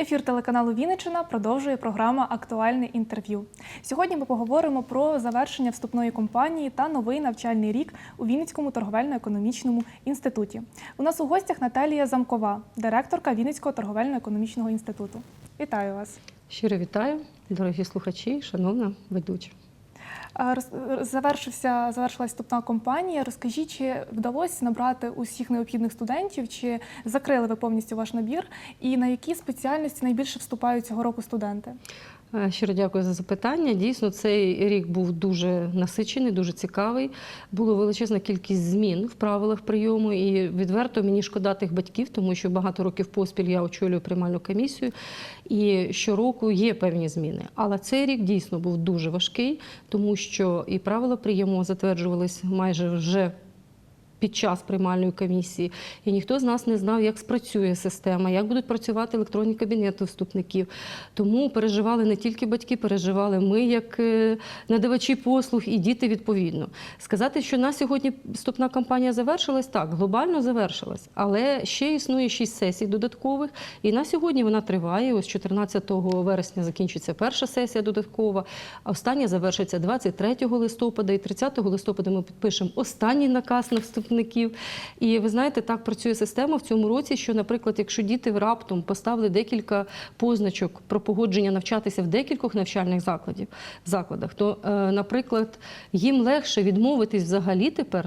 Ефір телеканалу Вінничина продовжує програма Актуальне інтерв'ю. Сьогодні ми поговоримо про завершення вступної кампанії та новий навчальний рік у Вінницькому торговельно-економічному інституті. У нас у гостях Наталія Замкова, директорка Вінницького торговельно-економічного інституту. Вітаю вас. Щиро вітаю, дорогі слухачі, шановна ведуча. Завершився завершилась вступна кампанія. Розкажіть, чи вдалося набрати усіх необхідних студентів, чи закрили ви повністю ваш набір, і на які спеціальності найбільше вступають цього року студенти? Е, Щиро дякую за запитання. Дійсно, цей рік був дуже насичений, дуже цікавий. Була величезна кількість змін в правилах прийому, і відверто мені шкода тих батьків, тому що багато років поспіль я очолюю приймальну комісію, і щороку є певні зміни. Але цей рік дійсно був дуже важкий, тому що і правила прийому затверджувались майже вже. Під час приймальної комісії, і ніхто з нас не знав, як спрацює система, як будуть працювати електронні кабінети вступників. Тому переживали не тільки батьки, переживали ми, як е, надавачі послуг, і діти відповідно. Сказати, що на сьогодні вступна кампанія завершилась, так, глобально завершилась, але ще існує шість сесій додаткових, і на сьогодні вона триває. Ось 14 вересня закінчиться перша сесія додаткова, а остання завершиться 23 листопада, і 30 листопада ми підпишемо останній наказ на вступників. І ви знаєте, так працює система в цьому році, що, наприклад, якщо діти раптом поставили декілька позначок про погодження навчатися в декількох навчальних закладів, закладах, то, е, наприклад, їм легше відмовитись взагалі тепер.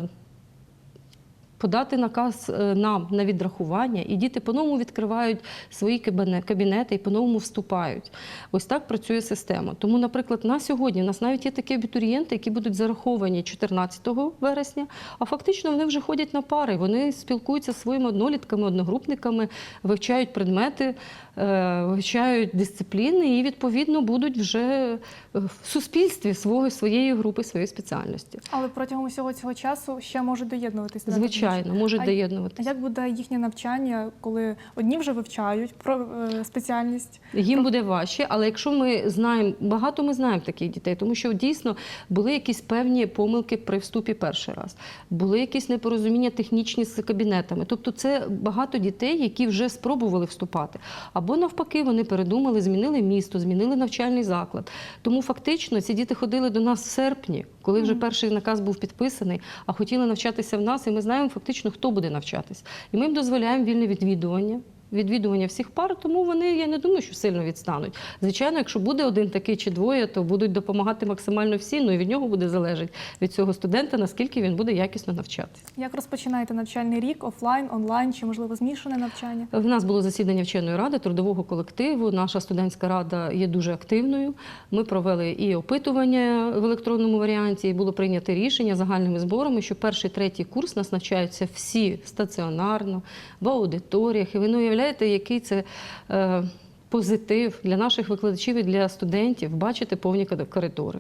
Подати наказ е, нам на відрахування, і діти по-новому відкривають свої кабінети і по-новому вступають. Ось так працює система. Тому, наприклад, на сьогодні у нас навіть є такі абітурієнти, які будуть зараховані 14 вересня, а фактично вони вже ходять на пари. Вони спілкуються зі своїми однолітками, одногрупниками, вивчають предмети, е, вивчають дисципліни і відповідно будуть вже е, в суспільстві свого своєї групи, своєї спеціальності. Але протягом усього цього часу ще можуть доєднуватись. студенти до Звичайно, можуть А доєднуватися. Як буде їхнє навчання, коли одні вже вивчають про е, спеціальність? Їм буде важче, але якщо ми знаємо, багато ми знаємо таких дітей, тому що дійсно були якісь певні помилки при вступі перший раз, були якісь непорозуміння технічні з кабінетами. Тобто, це багато дітей, які вже спробували вступати. Або навпаки, вони передумали, змінили місто, змінили навчальний заклад. Тому фактично ці діти ходили до нас в серпні, коли вже перший наказ був підписаний, а хотіли навчатися в нас, і ми знаємо фактично, хто буде навчатись. І ми їм дозволяємо вільне відвідування. Відвідування всіх пар, тому вони я не думаю, що сильно відстануть. Звичайно, якщо буде один такий чи двоє, то будуть допомагати максимально всі. Ну і від нього буде залежати від цього студента, наскільки він буде якісно навчатися. Як розпочинаєте навчальний рік офлайн, онлайн чи можливо змішане навчання? В нас було засідання вченої ради трудового колективу. Наша студентська рада є дуже активною. Ми провели і опитування в електронному варіанті, і було прийнято рішення загальними зборами, що перший третій курс нас навчаються всі стаціонарно, в аудиторіях. І ви не уявляєте, який це. Е, Позитив для наших викладачів і для студентів бачити повні коридори.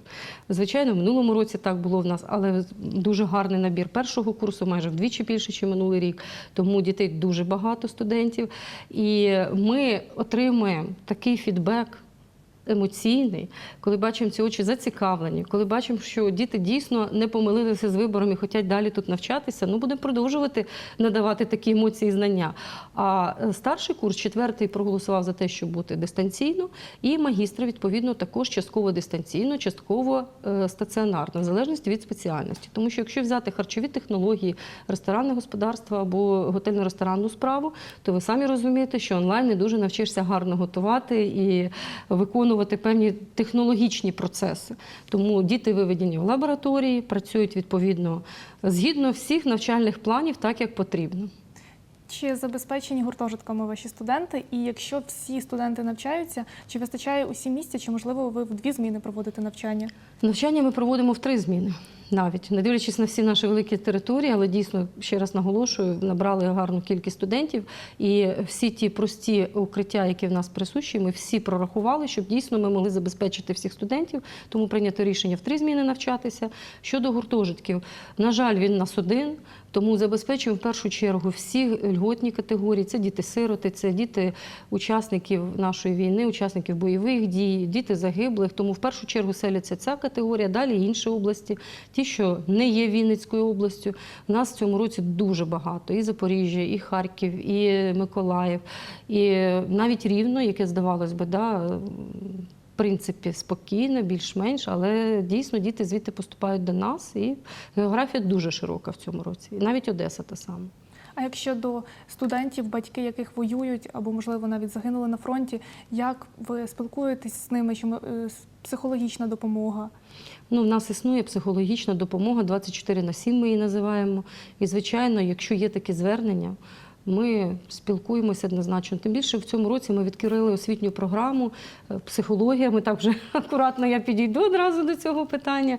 Звичайно, в минулому році так було в нас, але дуже гарний набір першого курсу, майже вдвічі більше, ніж минулий рік. Тому дітей дуже багато студентів. І ми отримуємо такий фідбек. Емоційний, коли бачимо ці очі зацікавлені, коли бачимо, що діти дійсно не помилилися з вибором і хочуть далі тут навчатися, ну будемо продовжувати надавати такі емоції і знання. А е, старший курс, четвертий, проголосував за те, щоб бути дистанційно, і магістр, відповідно, також частково дистанційно, частково е, стаціонарно, в залежності від спеціальності. Тому що якщо взяти харчові технології, ресторанне господарство або готельно-ресторанну справу, то ви самі розумієте, що онлайн не дуже навчишся гарно готувати і виконувати певні технологічні процеси. Тому діти виведені в лабораторії, працюють відповідно згідно всіх навчальних планів, так як потрібно. Чи забезпечені гуртожитками ваші студенти? І якщо всі студенти навчаються, чи вистачає усі місця, чи можливо ви в дві зміни проводите навчання? Навчання ми проводимо в три зміни. Навіть не дивлячись на всі наші великі території, але дійсно ще раз наголошую, набрали гарну кількість студентів, і всі ті прості укриття, які в нас присущі, ми всі прорахували, щоб дійсно ми могли забезпечити всіх студентів. Тому прийнято рішення в три зміни навчатися. Щодо гуртожитків, на жаль, він нас один. Тому забезпечуємо в першу чергу всі льготні категорії. Це діти-сироти, це діти учасників нашої війни, учасників бойових дій, діти загиблих. Тому в першу чергу селяться ця категорія, далі інші області, ті, що не є Вінницькою областю. У нас в цьому році дуже багато. І Запоріжжя, і Харків, і Миколаїв, і навіть Рівно, яке здавалось би, да, в принципі, спокійно, більш-менш, але дійсно діти звідти поступають до нас, і географія дуже широка в цьому році. І навіть Одеса та сама. А якщо до студентів, батьки яких воюють або, можливо, навіть загинули на фронті, як ви спілкуєтесь з ними? Що е, психологічна допомога? Ну, в нас існує психологічна допомога 24 на 7 ми її називаємо. І, звичайно, якщо є такі звернення, ми спілкуємося однозначно. Тим більше в цьому році ми відкрили освітню програму е, психологія. Ми так вже акуратно я підійду одразу до цього питання.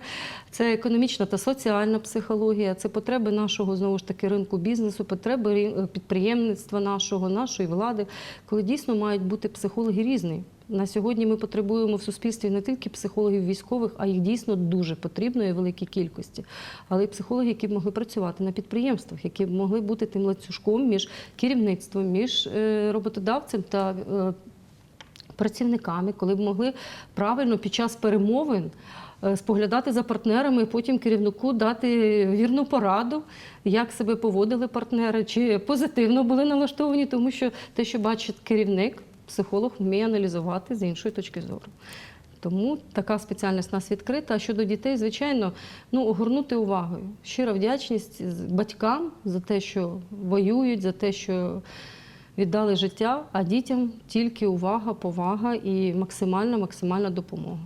Це економічна та соціальна психологія, це потреби нашого знову ж таки ринку бізнесу, потреби рі- підприємництва нашого, нашої влади, коли дійсно мають бути психологи різні. На сьогодні ми потребуємо в суспільстві не тільки психологів військових, а їх дійсно дуже потрібно і великій кількості, але й психологи, які б могли працювати на підприємствах, які б могли бути тим ланцюжком між керівництвом, між е, роботодавцем та е, працівниками, коли б могли правильно під час перемовин. е, Споглядати за партнерами, і потім керівнику дати вірну пораду, як себе поводили партнери, чи позитивно були налаштовані, тому що те, що бачить керівник, психолог вміє аналізувати з іншої точки зору. Тому така спеціальність нас відкрита. А щодо дітей, звичайно, ну огорнути увагою. Щира вдячність батькам за те, що воюють, за те, що віддали життя, а дітям тільки увага, повага і максимальна, максимальна допомога.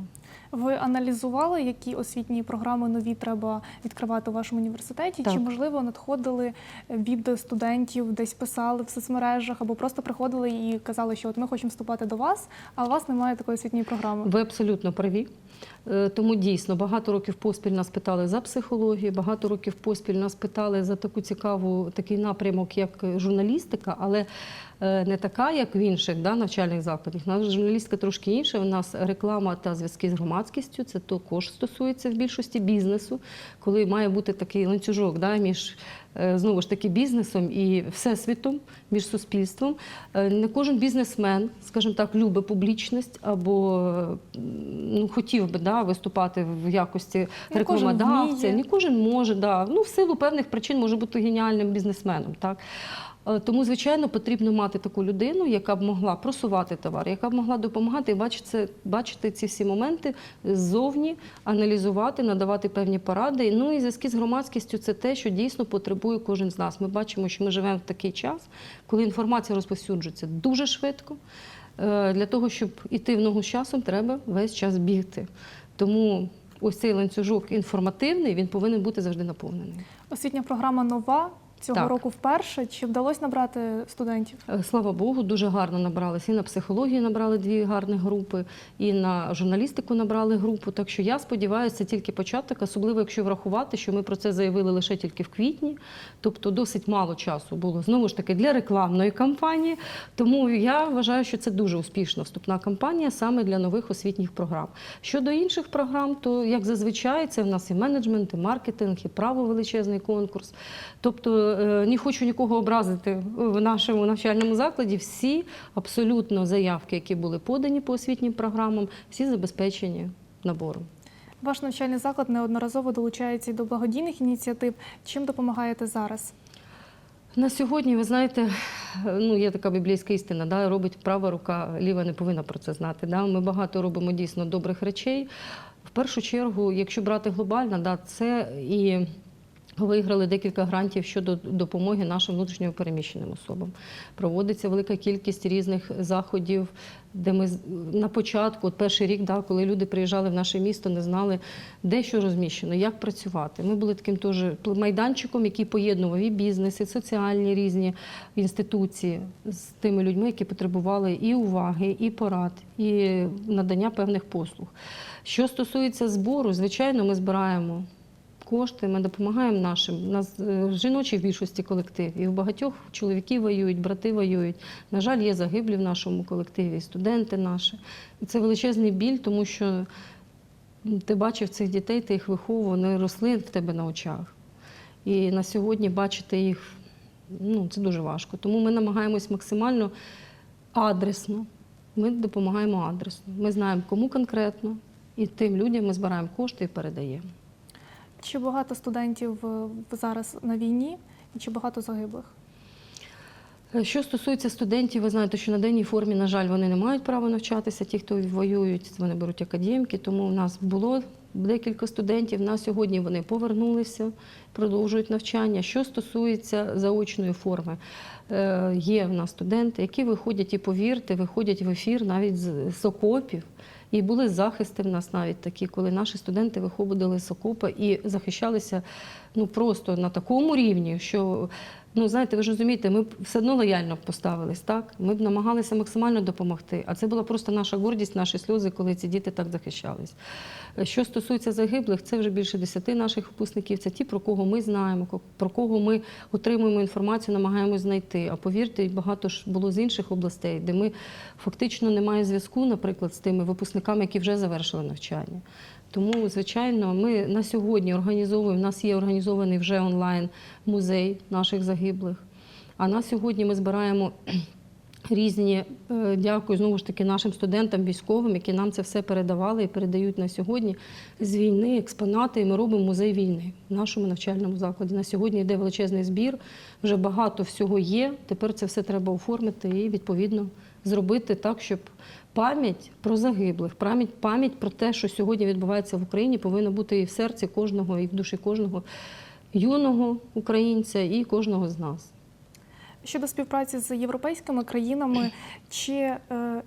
Ви аналізували, які освітні програми нові треба відкривати у вашому університеті? Так. Чи можливо надходили від студентів, десь писали в соцмережах, або просто приходили і казали, що от ми хочемо вступати до вас, а у вас немає такої освітньої програми? Ви абсолютно праві. Е, Тому дійсно багато років поспіль нас питали за психологію, багато років поспіль нас питали за таку цікаву такий напрямок, як журналістика, але не така, як в інших да, навчальних закладах. У нас журналістика трошки інша. У нас реклама та зв'язки з громадськістю. Це також стосується в більшості бізнесу, коли має бути такий ланцюжок да, між е, знову ж таки бізнесом і всесвітом, між суспільством. Е, Не кожен бізнесмен, скажімо так, любить публічність або е, ну, хотів би да, виступати в якості рекламодавця. Не кожен може, да. ну, в силу певних причин може бути геніальним бізнесменом. Так? Е, Тому, звичайно, потрібно мати таку людину, яка б могла просувати товар, яка б могла допомагати і бачити, бачити ці всі моменти ззовні, аналізувати, надавати певні поради. Ну і зв'язки з громадськістю це те, що дійсно потребує кожен з нас. Ми бачимо, що ми живемо в такий час, коли інформація розповсюджується дуже швидко. Е, Для того, щоб іти в ногу з часом, треба весь час бігти. Тому ось цей ланцюжок інформативний, він повинен бути завжди наповнений. Освітня програма нова цього Так. року вперше. Чи вдалося набрати студентів? Е, Слава Богу, дуже гарно набралися. І на психологію набрали дві гарні групи, і на журналістику набрали групу. Так що я сподіваюся, це тільки початок, особливо якщо врахувати, що ми про це заявили лише тільки в квітні, тобто досить мало часу було знову ж таки для рекламної кампанії. Тому я вважаю, що це дуже успішна вступна кампанія саме для нових освітніх програм. Щодо інших програм, то як зазвичай, це в нас і менеджмент, і маркетинг, і право величезний конкурс. Тобто не хочу нікого образити в нашому навчальному закладі. Всі абсолютно заявки, які були подані по освітнім програмам, всі забезпечені набором. Ваш навчальний заклад неодноразово долучається до благодійних ініціатив. Чим допомагаєте зараз? На сьогодні, ви знаєте, ну є така біблійська істина, да, робить права рука, ліва не повинна про це знати. Да. Ми багато робимо дійсно добрих речей. В першу чергу, якщо брати глобально, да, це і виграли декілька грантів щодо допомоги нашим внутрішньо переміщеним особам. Проводиться велика кількість різних заходів, де ми на початку, от перший рік, да, коли люди приїжджали в наше місто, не знали, де що розміщено, як працювати. Ми були таким теж майданчиком, який поєднував і бізнес, і соціальні різні інституції з тими людьми, які потребували і уваги, і порад, і надання певних послуг. Що стосується збору, звичайно, ми збираємо кошти, ми допомагаємо нашим. У нас е, жіночі в більшості колектив, і в багатьох чоловіки воюють, брати воюють. На жаль, є загиблі в нашому колективі, і студенти наші. І це величезний біль, тому що ти бачив цих дітей, ти їх виховував, вони росли в тебе на очах. І на сьогодні бачити їх ну, це дуже важко. Тому ми намагаємось максимально адресно. Ми допомагаємо адресно. Ми знаємо, кому конкретно, і тим людям ми збираємо кошти і передаємо. Чи багато студентів е, зараз на війні, і чи багато загиблих? Е, Що стосується студентів, ви знаєте, що на денній формі, на жаль, вони не мають права навчатися. Ті, хто воюють, вони беруть академки. Тому в нас було декілька студентів. На сьогодні вони повернулися, продовжують навчання. Що стосується заочної форми, е, є в нас студенти, які виходять і повірте, виходять в ефір навіть з окопів. І були захисти в нас навіть такі, коли наші студенти виходили з окопа і захищалися ну просто на такому рівні, що ну знаєте, ви ж розумієте, ми б все одно лояльно поставились, так? Ми б намагалися максимально допомогти. А це була просто наша гордість, наші сльози, коли ці діти так захищались. Е, Що стосується загиблих, це вже більше десяти наших випускників. Це ті, про кого ми знаємо, про кого ми отримуємо інформацію, намагаємось знайти. А повірте, багато ж було з інших областей, де ми фактично немає зв'язку, наприклад, з тими випускниками, які вже завершили навчання. Тому, звичайно, ми на сьогодні організовуємо. У нас є організований вже онлайн музей наших загиблих. А на сьогодні ми збираємо різні, е, дякую знову ж таки нашим студентам, військовим, які нам це все передавали і передають на сьогодні з війни експонати. І ми робимо музей війни в нашому навчальному закладі. На сьогодні йде величезний збір, вже багато всього є. Тепер це все треба оформити і відповідно зробити так, щоб пам'ять про загиблих, пам'ять, пам'ять про те, що сьогодні відбувається в Україні, повинна бути і в серці кожного, і в душі кожного юного українця і кожного з нас. Щодо співпраці з європейськими країнами, чи е,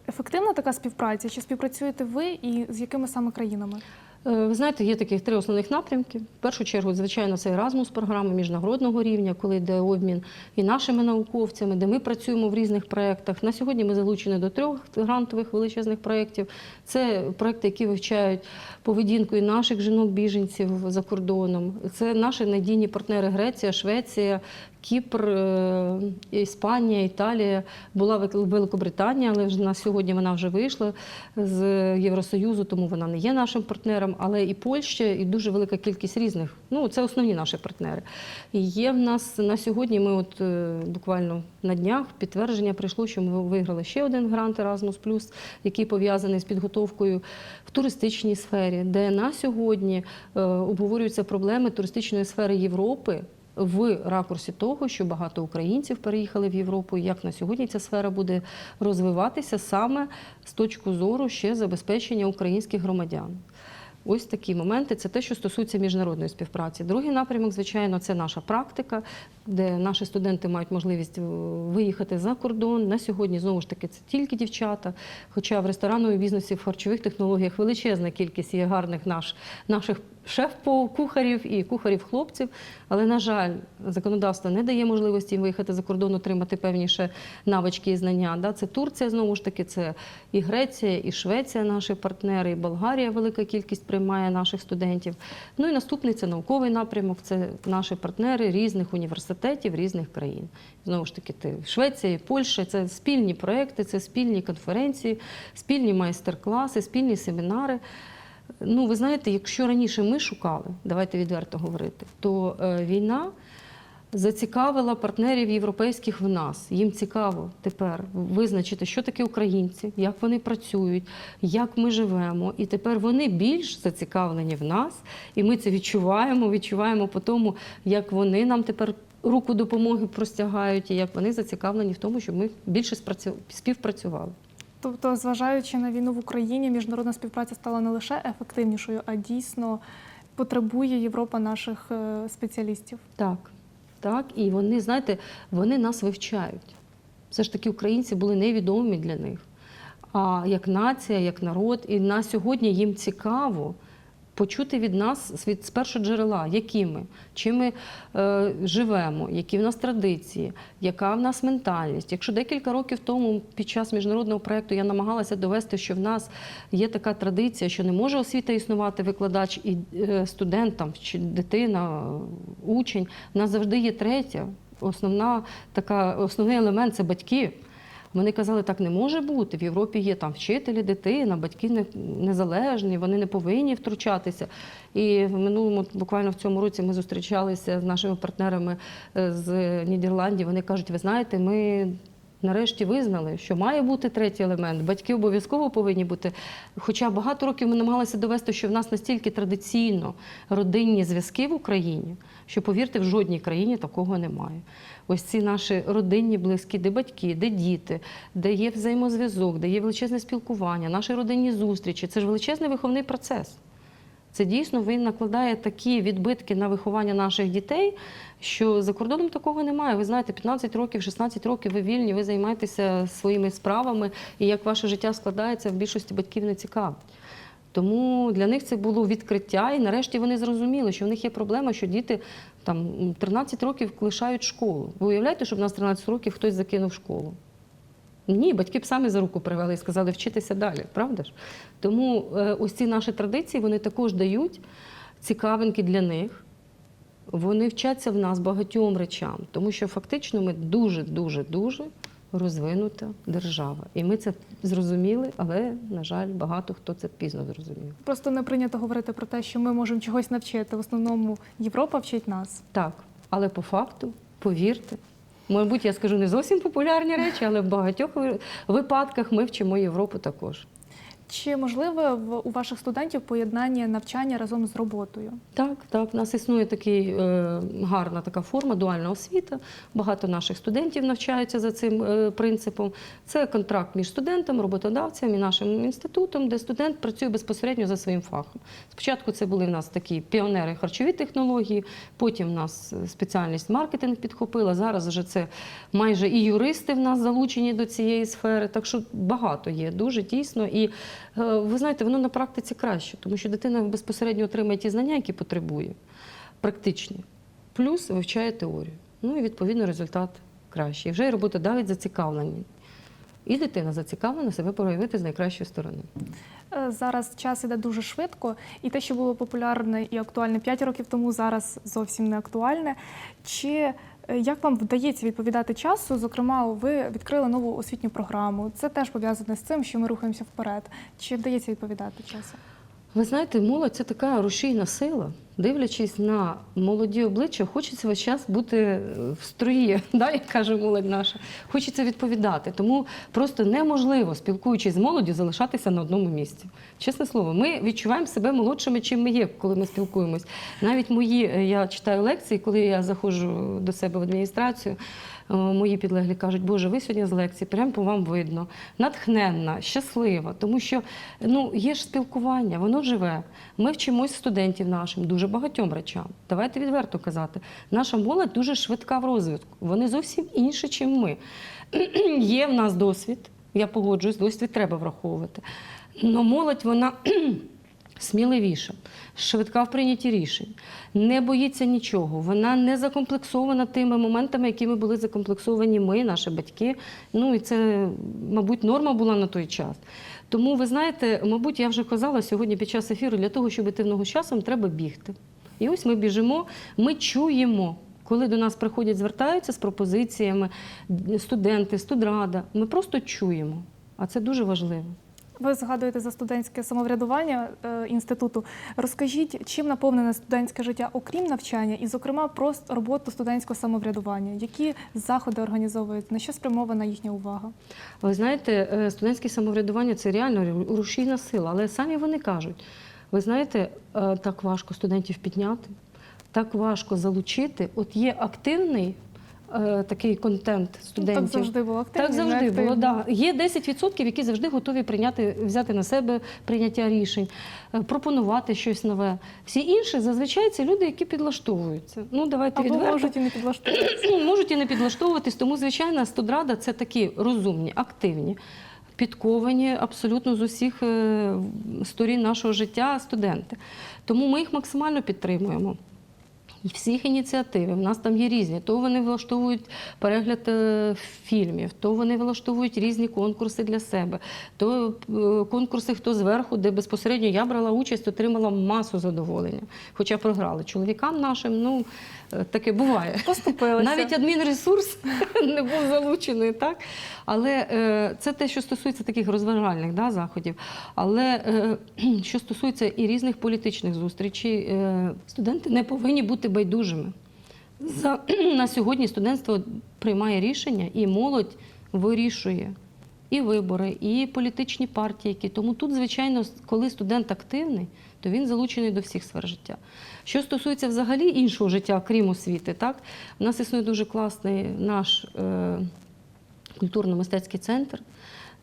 ефективна така співпраця? Чи співпрацюєте ви і з якими саме країнами? Е, Ви знаєте, є таких три основних напрямки. В першу чергу, звичайно, це Erasmus програма міжнародного рівня, коли йде обмін і нашими науковцями, де ми працюємо в різних проєктах. На сьогодні ми залучені до трьох грантових величезних проєктів. Це проєкти, які вивчають поведінку і наших жінок-біженців за кордоном. Це наші надійні партнери Греція, Швеція. Кіпр, е, Іспанія, Італія, була Вел- Великобританія, але на сьогодні вона вже вийшла з Євросоюзу, тому вона не є нашим партнером. Але і Польща, і дуже велика кількість різних. Ну, це основні наші партнери. І є в нас на сьогодні. Ми от е, буквально на днях підтвердження прийшло, що ми виграли ще один грант Erasmus+, який пов'язаний з підготовкою в туристичній сфері, де на сьогодні е, обговорюються проблеми туристичної сфери Європи в ракурсі того, що багато українців переїхали в Європу, як на сьогодні ця сфера буде розвиватися саме з точки зору ще забезпечення українських громадян. Ось такі моменти. Це те, що стосується міжнародної співпраці. Другий напрямок, звичайно, це наша практика, де наші студенти мають можливість е, виїхати за кордон. На сьогодні знову ж таки це тільки дівчата. Хоча в ресторанному бізнесі, в харчових технологіях величезна кількість є гарних наш, наших шеф-кухарів і кухарів-хлопців. Але, на жаль, законодавство не дає можливості їм виїхати за кордон, отримати певніше навички і знання. Да? Це Турція, знову ж таки, це і Греція, і Швеція, наші партнери, і Болгарія велика кількість приймає наших студентів. Ну і наступний це науковий напрямок, це наші партнери різних університетів, різних країн. Знову ж таки, Швеція і Польща це спільні проекти, це спільні конференції, спільні майстер-класи, спільні семінари. Ну, ви знаєте, якщо раніше ми шукали, давайте відверто говорити, то е, війна зацікавила партнерів європейських в нас. Їм цікаво тепер визначити, що таке українці, як вони працюють, як ми живемо. І тепер вони більш зацікавлені в нас, і ми це відчуваємо. Відчуваємо по тому, як вони нам тепер руку допомоги простягають, і як вони зацікавлені в тому, щоб ми більше співпрацювали. Тобто, зважаючи на війну в Україні, міжнародна співпраця стала не лише ефективнішою, а дійсно потребує Європа наших е, спеціалістів. Так, так. І вони, знаєте, вони нас вивчають. Все ж таки, українці були невідомі для них. А як нація, як народ, і на сьогодні їм цікаво почути від нас від з першого джерела, які ми, чим ми е, живемо, які в нас традиції, яка в нас ментальність. Якщо декілька років тому під час міжнародного проєкту я намагалася довести, що в нас є така традиція, що не може освіта існувати викладач і е, студент там, чи дитина, учень, в нас завжди є третя. Основна така, основний елемент це батьки. Вони казали, так не може бути. В Європі є там вчителі, дитина, батьки не- незалежні, вони не повинні втручатися. І в минулому, буквально в цьому році, ми зустрічалися з нашими партнерами е, з Нідерландів. Вони кажуть, ви знаєте, ми. Нарешті визнали, що має бути третій елемент. Батьки обов'язково повинні бути. Хоча багато років ми намагалися довести, що в нас настільки традиційно родинні зв'язки в Україні, що повірте, в жодній країні такого немає. Ось ці наші родинні близькі, де батьки, де діти, де є взаємозв'язок, де є величезне спілкування, наші родинні зустрічі це ж величезний виховний процес. Це дійсно він накладає такі відбитки на виховання наших дітей, що за кордоном такого немає. Ви знаєте, 15 років, 16 років ви вільні, ви займаєтеся своїми справами, і як ваше життя складається, в більшості батьків не цікавить. Тому для них це було відкриття, і нарешті вони зрозуміли, що в них є проблема, що діти там 13 років лишають школу. Ви уявляєте, що в нас 13 років хтось закинув школу? Ні, батьки б самі за руку привели і сказали вчитися далі, правда ж? Тому е, ось ці наші традиції вони також дають цікавинки для них. Вони вчаться в нас багатьом речам, тому що фактично ми дуже, дуже, дуже розвинута держава. І ми це зрозуміли, але, на жаль, багато хто це пізно зрозумів. Просто не прийнято говорити про те, що ми можемо чогось навчити. В основному Європа вчить нас. Так, але по факту, повірте, мабуть, я скажу не зовсім популярні речі, але в багатьох випадках ми вчимо Європу також. Чи можливе в у ваших студентів поєднання навчання разом з роботою? Так, так, у нас існує такий е, гарна така форма дуальна освіта. Багато наших студентів навчаються за цим е, принципом. Це контракт між студентом, роботодавцем і нашим інститутом, де студент працює безпосередньо за своїм фахом. Спочатку це були в нас такі піонери харчові технології, потім в нас спеціальність маркетинг підхопила. Зараз вже це майже і юристи в нас залучені до цієї сфери. Так що багато є, дуже дійсно. І ви знаєте, воно на практиці краще, тому що дитина безпосередньо отримає ті знання, які потребує, практичні, плюс вивчає теорію. Ну і відповідно результат кращий. І вже і роботодавець зацікавлений. І дитина зацікавлена себе проявити з найкращої сторони. Е, Зараз час іде дуже швидко, і те, що було популярне і актуальне 5 років тому, зараз зовсім не актуальне. Чи е, як вам вдається відповідати часу? Зокрема, ви відкрили нову освітню програму. Це теж пов'язане з цим, що ми рухаємося вперед. Чи вдається відповідати часу? Ви знаєте, молодь це така рушійна сила. Дивлячись на молоді обличчя, хочеться весь час бути е, в строї, да, як каже молодь наша. Хочеться відповідати. Тому просто неможливо, спілкуючись з молоддю, залишатися на одному місці. Чесне слово, ми відчуваємо себе молодшими, чим ми є, коли ми спілкуємось. Навіть мої, е, я читаю лекції, коли я заходжу до себе в адміністрацію. е, Мої підлеглі кажуть, Боже, ви сьогодні з лекції, прямо по вам видно, натхненна, щаслива, тому що ну, є ж спілкування, воно живе. Ми вчимось студентів нашим дуже багатьом речам. Давайте відверто казати. Наша молодь дуже швидка в розвитку. Вони зовсім інші, чим ми. Є в нас досвід, я погоджуюсь, досвід треба враховувати. Но молодь, вона сміливіша, швидка в прийнятті рішень, не боїться нічого. Вона не закомплексована тими моментами, якими були закомплексовані ми, наші батьки. Ну і це, мабуть, норма була на той час. Тому ви знаєте, мабуть, я вже казала сьогодні під час ефіру, для того, щоб йти в ногу з часом, треба бігти. І ось ми біжимо, ми чуємо. Коли до нас приходять, звертаються з пропозиціями студенти, студрада, ми просто чуємо, а це дуже важливо. Ви згадуєте за студентське самоврядування е, інституту. Розкажіть, чим наповнене студентське життя, окрім навчання, і, зокрема, про роботу студентського самоврядування? Які заходи організовують? На що спрямована їхня увага? Ви знаєте, е, студентське самоврядування це реально рушійна сила, але самі вони кажуть: ви знаєте, е, так важко студентів підняти, так важко залучити. От є активний такий контент Ну, студентів. Так завжди було активно. Так завжди було. Да. Є 10%, які завжди готові прийняти, взяти на себе прийняття рішень, е, пропонувати щось нове. Всі інші зазвичай це люди, які підлаштовуються. Ну давайте Або відверто. можуть і не підлаштовуватися. Ну, можуть і не підлаштовуватись, тому звичайно студрада це такі розумні, активні, підковані абсолютно з усіх е, сторін нашого життя студенти. Тому ми їх максимально підтримуємо. Всіх ініціатив. У нас там є різні. То вони влаштовують перегляд е, фільмів, то вони влаштовують різні конкурси для себе, то е, конкурси хто зверху, де безпосередньо я брала участь, отримала масу задоволення. Хоча програли. Чоловікам нашим, ну е, таке буває. Поступилися. Навіть адмінресурс не був залучений, так? Але це те, що стосується таких розважальних да, заходів. Але що стосується і різних політичних зустрічей, студенти не повинні бути байдужими. За, на сьогодні студентство приймає рішення, і молодь вирішує і вибори, і політичні партії. Які. Тому тут, звичайно, коли студент активний, то він залучений до всіх сфер життя. Що стосується взагалі іншого життя, крім освіти, так у нас існує дуже класний наш е, культурно-мистецький центр,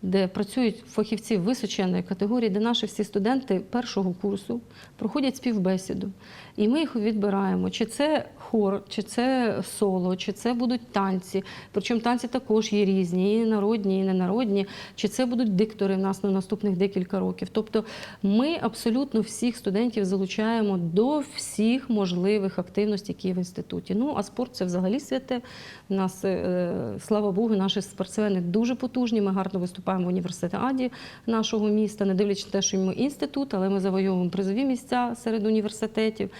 де працюють фахівці височенної категорії, де наші всі студенти першого курсу проходять співбесіду. І ми їх відбираємо. Чи це хор, чи це соло, чи це будуть танці. Причому танці також є різні, і народні, і ненародні, чи це будуть диктори в нас на наступних декілька років. Тобто ми абсолютно всіх студентів залучаємо до всіх можливих активностей, які є в інституті. Ну а спорт це взагалі святе. У нас, е, слава Богу, наші спортсмени дуже потужні. Ми гарно виступаємо в університеті нашого міста, не дивлячись на те, що ми інститут, але ми завойовуємо призові місця серед університетів.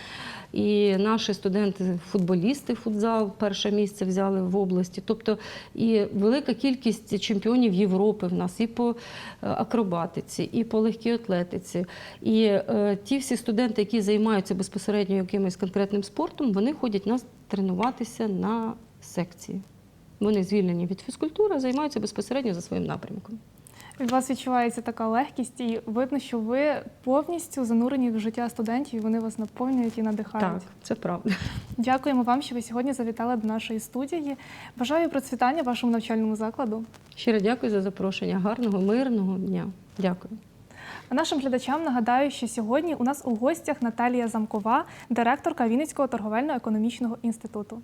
І наші студенти, футболісти, футзал, перше місце взяли в області. Тобто і велика кількість чемпіонів Європи в нас і по е, акробатиці, і по легкій атлетиці. І е, ті всі студенти, які займаються безпосередньо якимось конкретним спортом, вони ходять нас тренуватися на секції. Вони звільнені від фізкультури, займаються безпосередньо за своїм напрямком. Від вас відчувається така легкість, і видно, що ви повністю занурені в життя студентів, і вони вас наповнюють і надихають. Так, це правда. Дякуємо вам, що ви сьогодні завітали до нашої студії. Бажаю процвітання вашому навчальному закладу. Щиро дякую за запрошення. Гарного, мирного дня. Дякую. А нашим глядачам нагадаю, що сьогодні у нас у гостях Наталія Замкова, директорка Вінницького торговельно-економічного інституту.